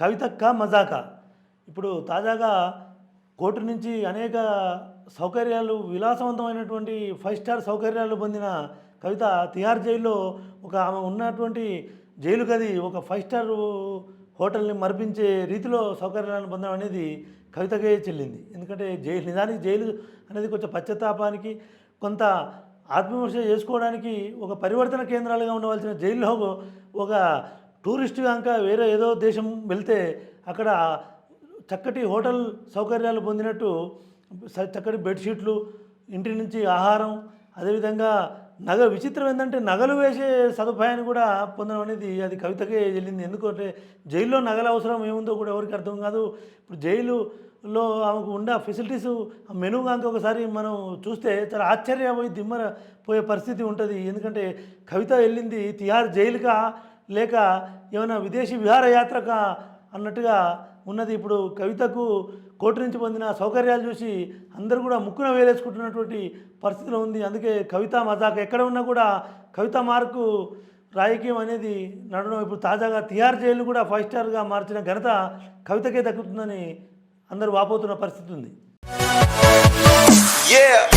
కవితక్క మజాక. ఇప్పుడు తాజాగా కోర్టు నుంచి అనేక సౌకర్యాలు విలాసవంతమైనటువంటి ఫైవ్ స్టార్ సౌకర్యాలు పొందిన కవిత తిహార్ జైల్లో ఒక ఆమె ఉన్నటువంటి జైలు గది ఒక ఫైవ్ స్టార్ హోటల్ని మరిపించే రీతిలో సౌకర్యాలను పొందడం అనేది కవితకే చెల్లింది. ఎందుకంటే జైలు నిజానికి జైలు అనేది కొంచెం పశ్చాత్తాపానికి కొంత ఆత్మవిమర్శ చేసుకోవడానికి ఒక పరివర్తన కేంద్రాలుగా ఉండవలసిన జైల్లో ఒక టూరిస్ట్ కనుక వేరే ఏదో దేశం వెళ్తే అక్కడ చక్కటి హోటల్ సౌకర్యాలు పొందినట్టు చక్కటి బెడ్షీట్లు ఇంటి నుంచి ఆహారం అదేవిధంగా నగ విచిత్రం ఏంటంటే నగలు వేసే సదుపాయాన్ని కూడా పొందడం అనేది అది కవితకే చెల్లింది ఎందుకంటే జైల్లో నగల అవసరం ఏముందో కూడా ఎవరికి అర్థం కాదు. ఇప్పుడు జైలులో ఆమెకు ఉండే ఫెసిలిటీస్ మెనూ కనుక ఒకసారి మనం చూస్తే చాలా ఆశ్చర్యపోయి దిమ్మర పోయే పరిస్థితి ఉంటుంది. ఎందుకంటే కవిత వెళ్ళింది తిహార్ జైలుగా లేక ఏమైనా విదేశీ విహారయాత్రక అన్నట్టుగా ఉన్నది. ఇప్పుడు కవితకు కోర్టు నుంచి పొందిన సౌకర్యాలు చూసి అందరూ కూడా ముక్కున వేలేసుకుంటున్నటువంటి పరిస్థితిలో ఉంది. అందుకే కవిత మజాక్ ఎక్కడ ఉన్నా కూడా కవిత మార్కు రాజకీయం అనేది నడడం ఇప్పుడు తాజాగా తిహార్ జైలు కూడా ఫైవ్ స్టార్గా మార్చిన ఘనత కవితకే దక్కుతుందని అందరూ వాపోతున్న పరిస్థితి ఉంది. Yeah.